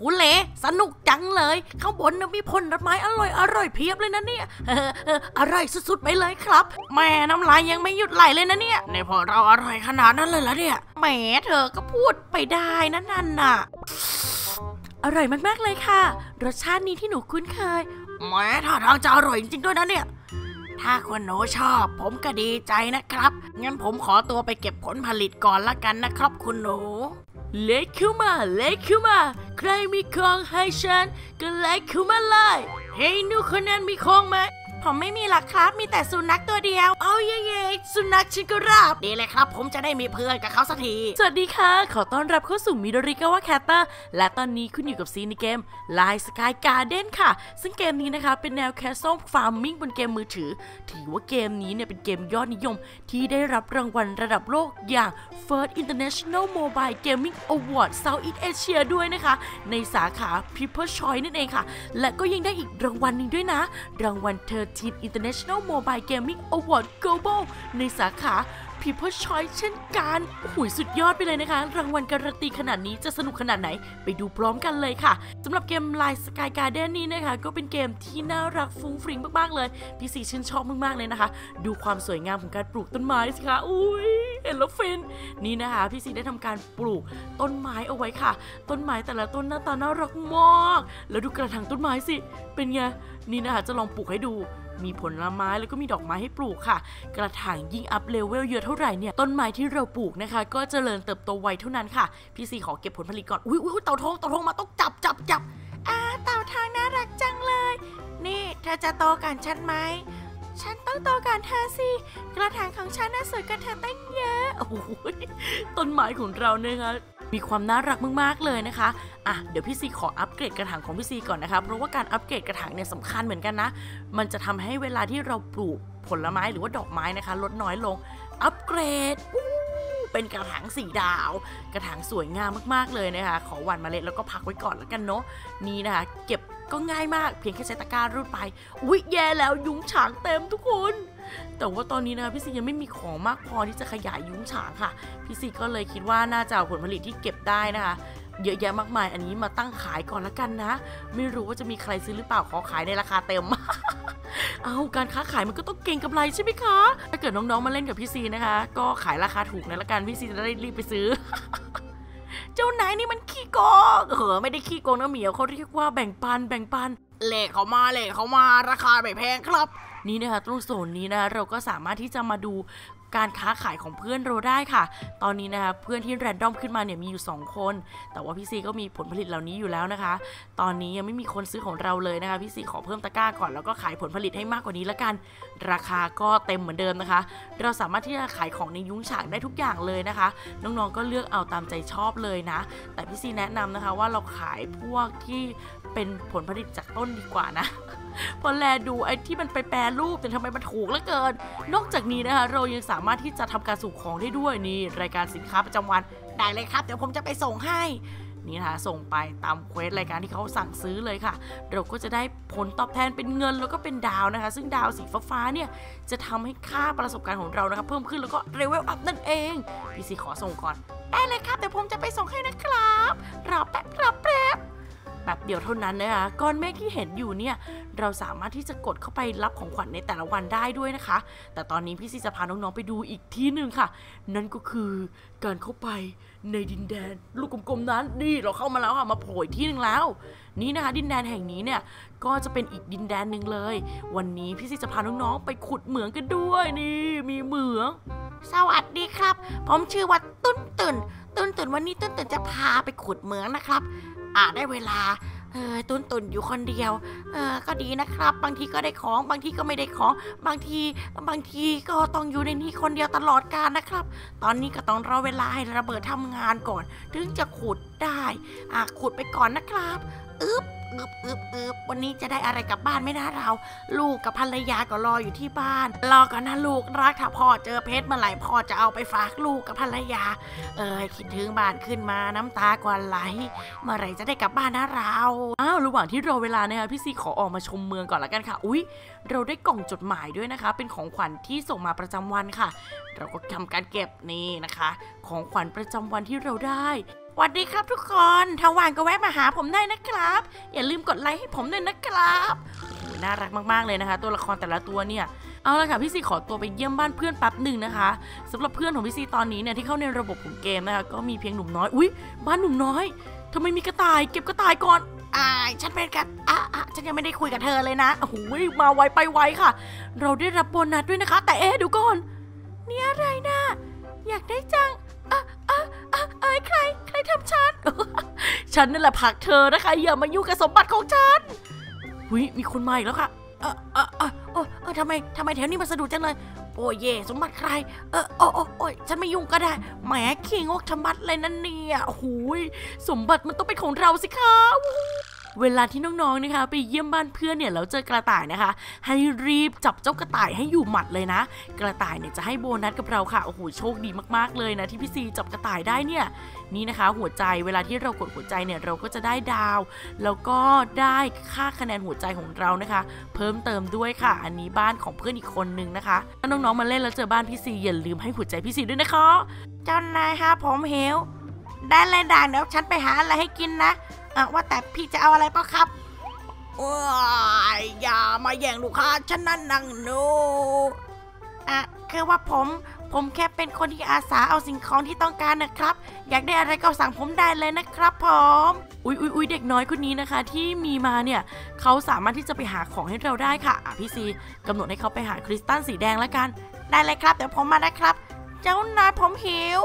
กูเลสนุกจังเลย ข้างบนนะมีผลไม้อร่อยอร่อยเพียบเลยนะเนี่ยอร่อยสุดๆไปเลยครับ แม่น้ำลายยังไม่หยุดไหลเลยนะเนี่ยในพอเราอร่อยขนาดนั้นเลยเหรอเนี่ยแหมเธอก็พูดไปได้นะนั่นน่ะ อร่อยมากๆเลยค่ะ รสชาตินี้ที่หนูคุ้นเคยแหมท่าทางจะอร่อยจริงๆด้วยนะเนี่ยถ้าคุณหนูชอบ ผมก็ดีใจนะครับ งั้นผมขอตัวไปเก็บผลผลิตก่อนละกันนะครับ คุณหนู เล็กเข้ามาเล็กเข้ามา ใครมีของให้ฉัน ก็เล็กเข้ามาเลยเฮ้ยหนูคนนั้นมีของไหมผมไม่มีหรอกครับ มีแต่สุนัขตัวเดียว เอาเย่เย่ สุนัขฉันก็รับดีเลยครับ ผมจะได้มีเพื่อนกับเขาสักที สวัสดีค่ะ ขอต้อนรับเข้าสู่มิโดริกาวะแคตเตอร์และตอนนี้คุณอยู่กับซีในเกม Line Sky Garden ค่ะ ซึ่งเกมนี้นะคะ เป็นแนว Castle Farming บนเกมมือถือ ถือว่าเกมนี้เนี่ยเป็นเกมยอดนิยม ที่ได้รับรางวัลระดับโลกอย่าง First International Mobile Gaming Award Southeast Asia ด้วยนะคะ ในสาขา People Choice นั่นเองค่ะ และก็ยังได้อีกรางวัลหนึ่งด้วยนะ รางวัล 13 International Mobile Gaming Award Global ในสาขา People Choice เช่นกันหุยสุดยอดไปเลยนะคะ รางวัลการันตีขนาดนี้จะสนุกขนาดไหน ไปดูพร้อมกันเลยค่ะสำหรับเกม Line Sky Garden นี้นะคะ ก็เป็นเกมที่น่ารักฟุ้งฟริ้งมากๆเลย พี่สีชื่นชอบมากๆเลยนะคะ ดูความสวยงามของการปลูกต้นไม้สิคะอุ้ย เห็นแล้วฟิน นี่นะคะพี่สีได้ทำการปลูกต้นไม้เอาไว้ค่ะ ต้นไม้แต่ละต้นหน้าตาน่ารักมาก แล้วดูกระถางต้นไม้สิ เป็นไง นี่นะคะจะลองปลูกให้ดูมีผลไม้แล้วก็มีดอกไม้ให้ปลูกค่ะ กระถางยิ่งอัพเลเวลเยอะเท่าไหร่เนี่ยต้นไม้ที่เราปลูกนะคะ ก็เจริญเติบโตไวเท่านั้นค่ะ พี่ซีขอเก็บผลผลิตก่อน อุ้ยอุ้ยเต่าทองเต่าทองมาต้องจับจับจับอ่าเต่าทองน่ารักจังเลย นี่เธอจะโตกันฉันไหม ฉันต้องโตก่อนเธอสิ กระถางของฉันน่าสวยกว่าเธอตั้งเยอะ โอ้โหต้นไม้ของเราเนี่ยนะคะมีความน่ารักมากๆเลยนะคะ อะ เดี๋ยวพี่ซีขออัปเกรดกระถางของพี่ซีก่อนนะคะ เพราะว่าการอัปเกรดกระถางเนี่ยสำคัญเหมือนกันนะ มันจะทำให้เวลาที่เราปลูกผลไม้หรือว่าดอกไม้นะคะ ลดน้อยลง อัปเกรดเป็นกระถางสีดาว กระถางสวยงามมากๆเลยนะคะ ขอหว่านเมล็ดแล้วก็พักไว้ก่อนแล้วกันเนาะ นี่นะคะ เก็บก็ง่ายมาก เพียงแค่ใช้ตะกร้ารูดไป อุ๊ย แย่แล้วยุ้งฉางเต็มทุกคน แต่ว่าตอนนี้นะคะพี่ซียังไม่มีของมากพอที่จะขยายยุ้งฉางค่ะ พี่ซีก็เลยคิดว่าน่าจะเอาผลผลิตที่เก็บได้นะคะ เยอะแยะมากมายอันนี้มาตั้งขายก่อนละกันนะ ไม่รู้ว่าจะมีใครซื้อหรือเปล่าขอขายในราคาเต็มเอาการค้าขายมันก็ต้องเก่งกำไรใช่ไหมคะ ถ้าเกิดน้องๆมาเล่นกับพี่ซีนะคะ ก็ขายราคาถูกในละกันพี่ซีจะได้รีบไปซื้อ เจ้านายนี่มันขี้โกงเออไม่ได้ขี้โกงนะเหมียวเขาเรียกว่าแบ่งปันแบ่งปันเล่เขามาเล่เขามาราคาไม่แพงครับ นี่นะคะตรงโซนนี้นะคะเราก็สามารถที่จะมาดูการค้าขายของเพื่อนเราได้ค่ะ ตอนนี้นะคะเพื่อนที่แรนดอมขึ้นมาเนี่ยมีอยู่ 2 คน แต่ว่าพี่ซีก็มีผลผลิตเหล่านี้อยู่แล้วนะคะ ตอนนี้ยังไม่มีคนซื้อของเราเลยนะคะพี่ซีขอเพิ่มตะกร้าก่อนแล้วก็ขายผลผลิตให้มากกว่านี้ละกัน ราคาก็เต็มเหมือนเดิมนะคะ เราสามารถที่จะขายของในยุ้งฉางได้ทุกอย่างเลยนะคะ น้องๆก็เลือกเอาตามใจชอบเลยนะ แต่พี่ซีแนะนำนะคะว่าเราขายพวกที่เป็นผลผลิตจากต้นดีกว่านะ พอแลดูไอ้ที่มันไปแปรรูปแต่ทำไมมันถูกเหลือเกิน นอกจากนี้นะคะ เรายังสามารถที่จะทำการส่งของได้ด้วยนี่รายการสินค้าประจำวันได้เลยครับ เดี๋ยวผมจะไปส่งให้นี่นะคะส่งไปตามเควสรายการที่เขาสั่งซื้อเลยค่ะ เราก็จะได้ผลตอบแทนเป็นเงินแล้วก็เป็นดาวนะคะ ซึ่งดาวสีฟ้าๆเนี่ยจะทำให้ค่าประสบการณ์ของเรานะคะเพิ่มขึ้นแล้วก็เรเวลอัพนั่นเองพี่ซีขอส่งก่อนได้เลยครับเดี๋ยวผมจะไปส่งให้นะครับรอแป๊บรอแป๊บแป๊บ เดียวเท่านั้นนะคะก้อนเมฆที่เห็นอยู่เนี่ยเราสามารถที่จะกดเข้าไปรับของขวัญในแต่ละวันได้ด้วยนะคะ แต่ตอนนี้พี่ซีจะพาน้องๆไปดูอีกที่หนึ่งค่ะ นั่นก็คือการเข้าไปในดินแดน ลูกกลมๆนั้นนี่เราเข้ามาแล้วค่ะมาโผล่ที่หนึ่งแล้ว นี่นะคะ ดินแดนแห่งนี้เนี่ยก็จะเป็นอีกดินแดนหนึ่งเลย วันนี้พี่ซีจะพาน้องๆไปขุดเหมืองกันด้วยนี่ มีเหมือง สวัสดีครับ ผมชื่อว่าตุ้นตุนตุ้นตุนวันนี้ตุ้นตุนจะพาไปขุดเหมืองนะครับ อ่าได้เวลา เออตุนตุนอยู่คนเดียว เออก็ดีนะครับ บางทีก็ได้ของบางทีก็ไม่ได้ของ บางทีบางทีก็ต้องอยู่ในนี้คนเดียวตลอดกาลนะครับ ตอนนี้ก็ต้องรอเวลาให้ระเบิดทำงานก่อน ถึงจะขุดได้อ่าขุดไปก่อนนะครับ อึบอึบอึบอึบวันนี้จะได้อะไรกลับบ้านไม่นะเรา ลูกกับภรรยาก็รออยู่ที่บ้าน รอก่อนนะลูกรักถ้าพ่อเจอเพชรเมื่อไหร่พ่อจะเอาไปฝากลูกกับภรรยา เอ้ยคิดถึงบ้านขึ้นมาน้ำตากว่าไหล เมื่อไหร่จะได้กลับบ้านนะเราอ้าวระหว่างที่รอเวลานะคะพี่ซีขอออกมาชมเมืองก่อนละกันค่ะ อุ๊ยเราได้กล่องจดหมายด้วยนะคะ เป็นของขวัญที่ส่งมาประจำวันค่ะ เราก็ทำการเก็บนี่นะคะ ของขวัญประจำวันที่เราได้ วัสดีครับทุกคนถ้าว่างก็แวะมาหาผมได้นะครับ อย่าลืมกดไลค์ให้ผมด้วยนะครับโอ้โหน่ารักมากๆเลยนะคะ ตัวละครแต่ละตัวเนี่ยเอาละค่ะพี่ซีขอตัวไปเยี่ยมบ้านเพื่อนแป๊บหนึ่งนะคะสำหรับเพื่อนของพี่ซีตอนนี้เนี่ยที่เข้าในระบบของเกมนะคะก็มีเพียงหนุ่มน้อยอุ้ยบ้านหนุ่มน้อยทำไมมีกระต่ายเก็บกระต่ายก่อนอ่าฉันเป็นกันอะอะฉันยังไม่ได้คุยกับเธอเลยนะโอ้โหมาไวไปไวค่ะ เราได้รับโบนัสด้วยนะคะ แต่เอ๊ดี๋ยวก่อน เนี่ยอะไรนะอยากได้จังอะ อะอะเอ้ยใคร ใครทำฉัน ฉันนั่นแหละผักเธอนะคะอย่ามายุ่งกับสมบัติของฉันหุยมีคนมาอีกแล้วค่ะ เออเออเออเออเออทำไมทำไมแถวนี้มันสะดุดจังเลย โอ้ยเย่สมบัติใคร เออโอ้โอ้โอ้ยฉันไม่ยุ่งก็ได้ แหมขี้งกชะมัดเลยนั่นเนี่ยโอ้โหูยสมบัติมันต้องเป็นของเราสิคะ เวลาที่น้องๆนะคะ ไปเยี่ยมบ้านเพื่อนเนี่ยแล้วเจอกระต่ายนะคะ ให้รีบจับเจ้ากระต่ายให้อยู่หมัดเลยนะ กระต่ายเนี่ยจะให้โบนัสกับเราค่ะโอ้โหโชคดีมากๆเลยนะที่พี่ซีจับกระต่ายได้เนี่ยนี่นะคะ หัวใจเวลาที่เรากดหัวใจเนี่ยเราก็จะได้ดาว แล้วก็ได้ค่าคะแนนหัวใจของเรานะคะ เพิ่มเติมด้วยค่ะ อันนี้บ้านของเพื่อนอีกคนนึงนะคะถ้าน้องๆมาเล่นแล้วเจอบ้านพี่ซีอย่าลืมให้หัวใจพี่ซีด้วยนะคะเจ้านายคะผมหิวได้เลยด่างเดี๋ยวฉันไปหาอะไรให้กินนะ อว่าแต่พี่จะเอาอะไรปะครับว้ายอย่ามาแย่งลูกค้าฉันนั่นนังหนูอะคือว่าผมผมแค่เป็นคนที่อาสาเอาสิ่งของที่ต้องการนะครับ อยากได้อะไรก็สั่งผมได้เลยนะครับผมอุ๊ยอุ๊ยอุ๊ยเด็กน้อยคนนี้นะคะ ที่มีมาเนี่ยเขาสามารถที่จะไปหาของให้เราได้ค่ะอะพี่ซีกำหนดให้เขาไปหาคริสตัลสีแดงแล้วกัน ได้เลยครับเดี๋ยวผมมานะครับ เจ้านายผมหิว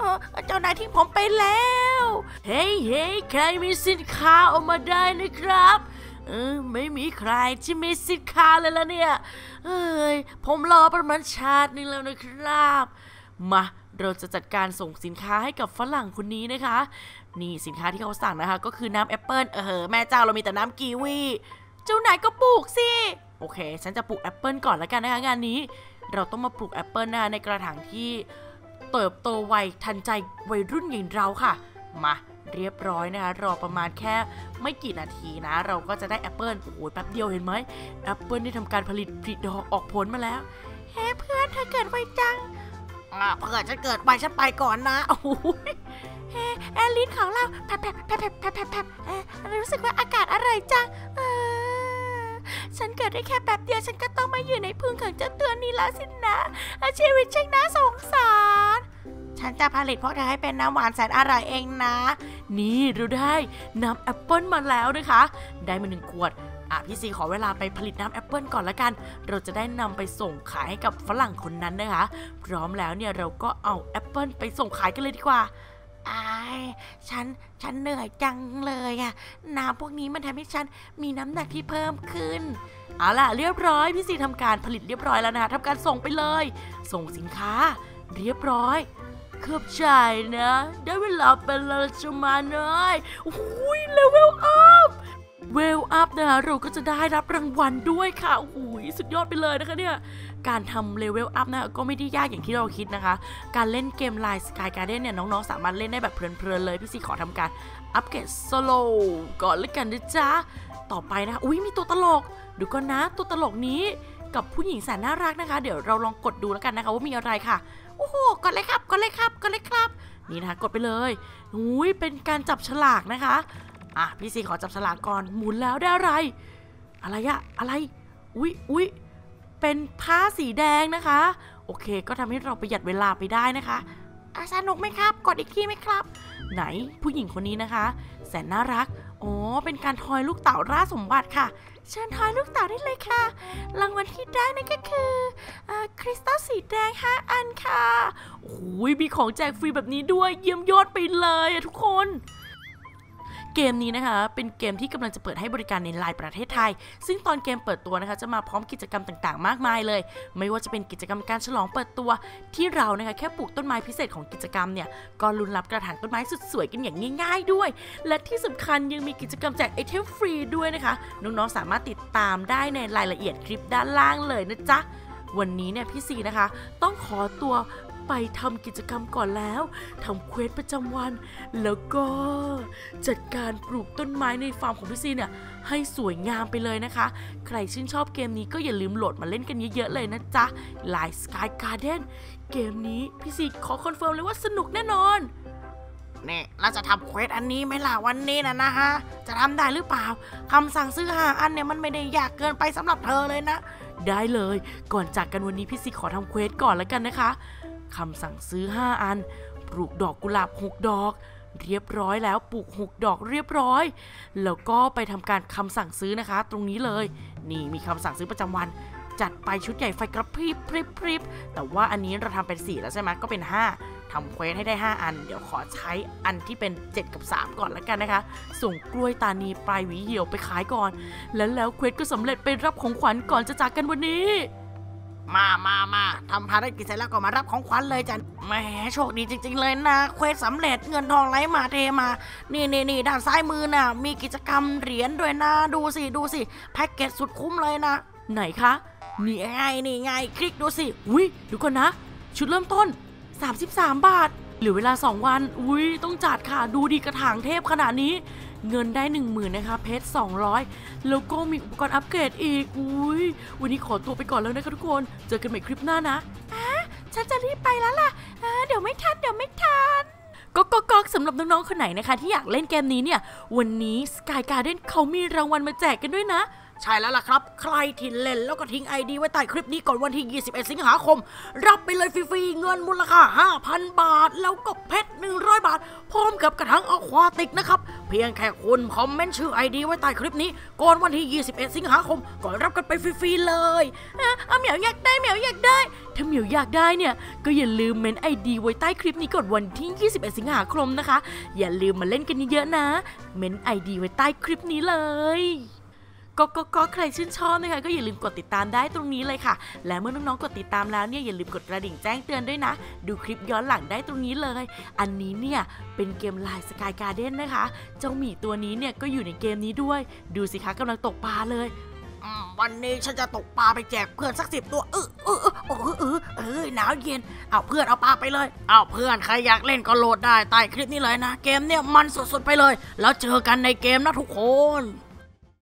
เออเจ้านายทิ้งผมไปแล้ว เฮ้ยเฮ้ยใครมีสินค้าออกมาได้นะครับเออไม่มีใครที่มีสินค้าเลยละเนี่ย เอ้ยผมรอประมาณชาตินึงแล้วนะครับ มาเราจะจัดการส่งสินค้าให้กับฝรั่งคนนี้นะคะ นี่สินค้าที่เขาสั่งนะคะ ก็คือน้ำแอปเปิลเออแม่เจ้าเรามีแต่น้ำกีวีเจ้านายก็ปลูกสิ โอเค ฉันจะปลูกแอปเปิลก่อนแล้วกันนะคะงานนี้ เราต้องมาปลูกแอปเปิลนะคะในกระถางที่ เติบโตไวทันใจวัยรุ่นอย่างเราค่ะ มาเรียบร้อยนะคะ รอประมาณแค่ไม่กี่นาทีนะ เราก็จะได้แอปเปิลโอ้ยแป๊บเดียวเห็นไหมแอปเปิลได้ทำการผลิตผลิดอกออกผลมาแล้วเฮ้เพื่อนเธอเกิดไวจังอ่าเพื่อนฉันเกิดไปฉันไปก่อนนะโอ้ยเฮ้แอลลินของเราแผลบแผลบแผลบแผลบแผลบแผลบแผลบเอ๊ะรู้สึกว่าอากาศอร่อยจังเออฉันเกิดได้แค่แป๊บเดียวฉันก็ต้องมาอยู่ในพุงของเจ้าตัวนี้แล้วสินะชีวิตช่างน่าสงสาร ฉันจะผลิตพวกเธอให้เป็นน้ำหวานแสนอร่อยเองนะ นี่เราได้น้ำแอปเปิลมาแล้วนะคะ ได้มาหนึ่งขวดอะพี่ซีขอเวลาไปผลิตน้ำแอปเปิลก่อนละกัน เราจะได้นำไปส่งขายให้กับฝรั่งคนนั้นนะคะ พร้อมแล้วเนี่ยเราก็เอาแอปเปิลไปส่งขายกันเลยดีกว่าอายฉัน ฉันเหนื่อยจังเลยอะน้ำพวกนี้มันทำให้ฉันมีน้ำหนักที่เพิ่มขึ้น เอาล่ะเรียบร้อยพี่ซีทำการผลิตเรียบร้อยแล้วนะคะทำการส่งไปเลย ส่งสินค้า เรียบร้อย ขอบใจนะ ได้เวลาเป็นราชมาเนยโอ้ยเลเวลอัพเวลอัพนะคะเราก็จะได้รับรางวัลด้วยค่ะโอ้โหสุดยอดไปเลยนะคะเนี่ย การทำเลเวลอัพนะก็ไม่ได้ยากอย่างที่เราคิดนะคะ การเล่นเกม Line Sky Garden เนี่ย น้องๆ สามารถเล่นได้แบบเพลินๆเลย พี่ซีขอทำการอัปเกรดโซโลก่อนเลยกันนะจ๊ะ ต่อไปนะคะอุ้ยมีตัวตลกดูก่อนนะตัวตลกนี้กับผู้หญิงแสนน่ารักนะคะ เดี๋ยวเราลองกดดูแล้วกันนะคะว่ามีอะไรค่ะ โอ้โหกดเลยครับกดเลยครับกดเลยครับ นี่นะคะกดไปเลยอุ้ยเป็นการจับฉลากนะคะ อะพี่ซีขอจับฉลากก่อนหมุนแล้วได้อะไร อะไรอะอะไร อุ๊ยอุ๊ยเป็นผ้าสีแดงนะคะ โอเค ก็ทำให้เราประหยัดเวลาไปได้นะคะอะสนุกไหมครับ กดอีกทีไหมครับ ไหนผู้หญิงคนนี้นะคะ แสนน่ารัก อ๋อ เป็นการทอยลูกเต่าล่าสมบัติค่ะ เชิญทอยลูกเต่าได้เลยค่ะ รางวัลที่ได้นั่นก็คืออคริสตัลสีแดง5อันค่ะโอ้ยมีของแจกฟรีแบบนี้ด้วยเยี่ยมยอดไปเลยอะทุกคน เกมนี้นะคะ เป็นเกมที่กำลังจะเปิดให้บริการในไลน์ประเทศไทย ซึ่งตอนเกมเปิดตัวนะคะ จะมาพร้อมกิจกรรมต่างๆ มากมายเลย ไม่ว่าจะเป็นกิจกรรมการฉลองเปิดตัว ที่เรานะคะแค่ปลูกต้นไม้พิเศษของกิจกรรมเนี่ยก็ลุ้นรับกระถางต้นไม้สุดสวยกันอย่างง่าย ๆ ด้วย และที่สำคัญยังมีกิจกรรมแจกไอเทมฟรีด้วยนะคะน้องๆสามารถติดตามได้ในรายละเอียดคลิปด้านล่างเลยนะจ๊ะวันนี้เนี่ยพี่ซีนะคะ ต้องขอตัว ไปทำกิจกรรมก่อนแล้วทำเควสประจำวัน แล้วก็จัดการปลูกต้นไม้ในฟาร์มของพี่ซีเนี่ยให้สวยงามไปเลยนะคะ ใครชื่นชอบเกมนี้ก็อย่าลืมโหลดมาเล่นกันเยอะๆเลยนะจ๊ะ Line Sky Garden เกมนี้พี่ซีขอคอนเฟิร์มเลยว่าสนุกแน่นอนนี่เราจะทำเควสอันนี้ไหมล่ะวันนี้นะนะฮะ จะทำได้หรือเปล่าคำสั่งซื้อห้าอันเนี่ยมันไม่ได้ยากเกินไปสำหรับเธอเลยนะ ได้เลย ก่อนจากกันวันนี้พี่ซีขอทำเควสก่อนแล้วกันนะคะ คำสั่งซื้อ 5 อัน ปลูกดอกกุหลาบ 6 ดอก เรียบร้อยแล้วปลูก 6 ดอกเรียบร้อย แล้วก็ไปทำการคำสั่งซื้อนะคะ ตรงนี้เลย นี่มีคำสั่งซื้อประจำวัน จัดไปชุดใหญ่ไฟกระพริบพริบพริบแต่ว่าอันนี้เราทำเป็น 4 แล้วใช่ไหมก็เป็น 5ทำเควสให้ได้ 5 อัน เดี๋ยวขอใช้อันที่เป็น 7 กับ 3 ก่อนแล้วกันนะคะ ส่งกล้วยตานีปลายหวีเหี่ยวไปขายก่อน แล้วแล้วเควสก็สำเร็จไปรับของขวัญก่อนจะจากกันวันนี้ มามามาทำภารกิจเสร็จแล้วก็มารับของขวัญเลยจ้ะแหมโชคดีจริง ๆ เลยนะ เควสสำเร็จเงินทองไหลมาเทมา นี่นี่นี่ด้านซ้ายมือน่ะ มีกิจกรรมเหรียญด้วยนะ ดูสิ ดูสิ แพ็กเกจสุดคุ้มเลยนะ ไหนคะ นี่ไงนี่ไง คลิกดูสิ อุ้ยดูก่อนนะ ชุดเริ่มต้น 33 บาทหลือเวลา 2 วัน อุ้ยต้องจัดค่ะ ดูดีกระถางเทพขนาดนี้ เงินได้ 1 0,000นะคะเพชร200 แล้วก็มีอุปกรณ์อัปเกรดอีกอุ้ยวันนี้ขอตัวไปก่อนแล้วนะคะทุกคน เจอกันใหม่คลิปหน้านะอะฉันจะรีบไปแล้วล่ะอะเดี๋ยวไม่ทันเดี๋ยวไม่ทันก็ก็ก็สำหรับน้องๆคนไหนนะคะ ที่อยากเล่นเกมนี้เนี่ย วันนี้ Sky Garden เขามีรางวัลมาแจกกันด้วยนะ ใช่แล้วล่ะครับ ใครที่เล่นแล้วก็ทิ้ง ID ไว้ใต้คลิปนี้ก่อนวันที่ 21 สิงหาคม รับไปเลยฟรีๆ เงินมูลค่า 5,000 บาท แล้วก็เพชร 100 บาท พร้อมกับกระถางอควาติกนะครับ เพียงแค่คุณคอมเมนต์ชื่อ ID ไว้ใต้คลิปนี้ ก่อนวันที่ 21 สิงหาคม ก่อนรับกันไปฟรีๆ เลยอะอะเหมียวอยากได้เหมียวอยากได้ ถ้าเหมียวอยากได้เนี่ย ก็อย่าลืมเมนไอดีไว้ใต้คลิปนี้ก่อนวันที่ 21 สิงหาคมนะคะ อย่าลืมมาเล่นกันเยอะๆนะ เมนไอดีไว้ใต้คลิปนี้เลย ก็ก็ก็ใครชื่นชอบนะคะก็อย่าลืมกดติดตามได้ตรงนี้เลยค่ะ และเมื่อน้องๆกดติดตามแล้วเนี่ยอย่าลืมกดกระดิ่งแจ้งเตือนด้วยนะ ดูคลิปย้อนหลังได้ตรงนี้เลย อันนี้เนี่ยเป็นเกมลายสกายการ์เด้นนะคะ เจ้าหมีตัวนี้เนี่ยก็อยู่ในเกมนี้ด้วย ดูสิคะกำลังตกปลาเลยวันนี้ฉันจะตกปลาไปแจกเพื่อนสักสิบตัวเออเออเออเออเออเออหนาวเย็นเอาเพื่อนเอาปลาไปเลยเอาเพื่อนใครอยากเล่นก็โหลดได้ใต้คลิปนี้เลยนะ เกมเนี่ยมันสุดๆไปเลย แล้วเจอกันในเกมนะทุกคน